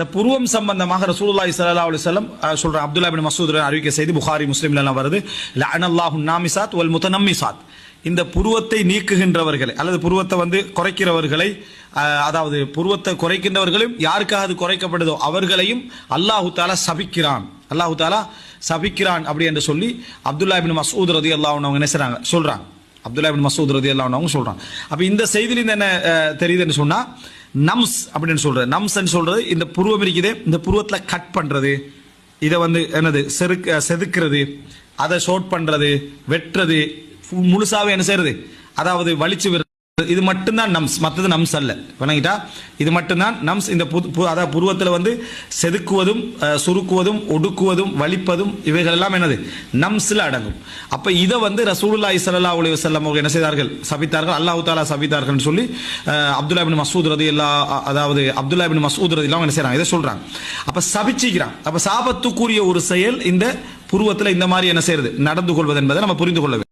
இந்த புருவம் சம்பந்தமாக ரசூலுல்லாஹி ஸல்லல்லாஹு அலி சொல்லம் சொல்கிறேன் சொல்ற அப்துல்லா பின் மசூத் அறிவிக்க செய்து புகாரி முஸ்லீம்லாம் எல்லாம் வருது. லஅனல்லாஹு நாமிசாத் வல் முத்தனம்மிசாத் இந்த புருவத்தை நீக்குகின்றவர்களை அல்லது புருவத்தை வந்து குறைக்கிறவர்களை அதாவது புருவத்தை குறைக்கின்றவர்களையும் யாருக்காக அது குறைக்கப்படுதோ அவர்களையும் அல்லாஹு தாலா சபிக்கிறான். அல்லாஹு தாலா சபிக்கிறான் அப்படி என்று சொல்லி அப்துல்லா பின் மசூத் ரதி அல்லாஹ் அவங்க என்ன சொல்கிறாங்க சொல்றாங்க. அப்துல்லா பின் மசூத் ரதி அல்லாஹ் அவங்க சொல்றாங்க. அப்போ இந்த செய்தியில என்ன தெரியுதுன்னு சொன்னா நம்ஸ் அப்படின்னு சொல்றது நம்ஸ்ன்னு சொல்றது இந்த புருவம் இருக்குதே இந்த புருவத்துல கட் பண்றது. இதை வந்து என்னது செருக்க செதுக்கிறது அதை ஷோட் பண்றது வெட்டுறது முழுசாவே என்ன செய்யறது? அதாவது வலிச்சு இது மட்டும்தான் நம்ஸ். மற்றது நம்ஸ் அல்ல. வணங்கிட்டா? இது மட்டும்தான் நம்ஸ். இந்த புது பு- அதாவது புருவத்தில் வந்து செதுக்குவதும் சுருக்குவதும் ஒடுக்குவதும் வலிப்பதும் இவைகள் எல்லாம் என்னது? நம்ஸ்ல அடங்கும். அப்ப இதை வந்து ரசூலுல்லா இசல்லா உலக செல்லம் அவங்க என்ன செய்தார்கள்? சபித்தார்கள். அல்லாஹ் தாலா சபித்தார்கள்னு சொல்லி அப்துல்லா பின் மசூத் ரதி அதாவது அப்துல்லா பின் மசூத் ரதி என்ன செய்கிறாங்க இதை சொல்கிறாங்க அப்ப சபிச்சிக்கிறான் அப்போ சாபத்துக்குரிய ஒரு செயல் இந்த புருவத்தில் இந்த மாதிரி என்ன செய்யறது? நடந்து கொள்வது என்பதை நம்ம புரிந்து கொள்ள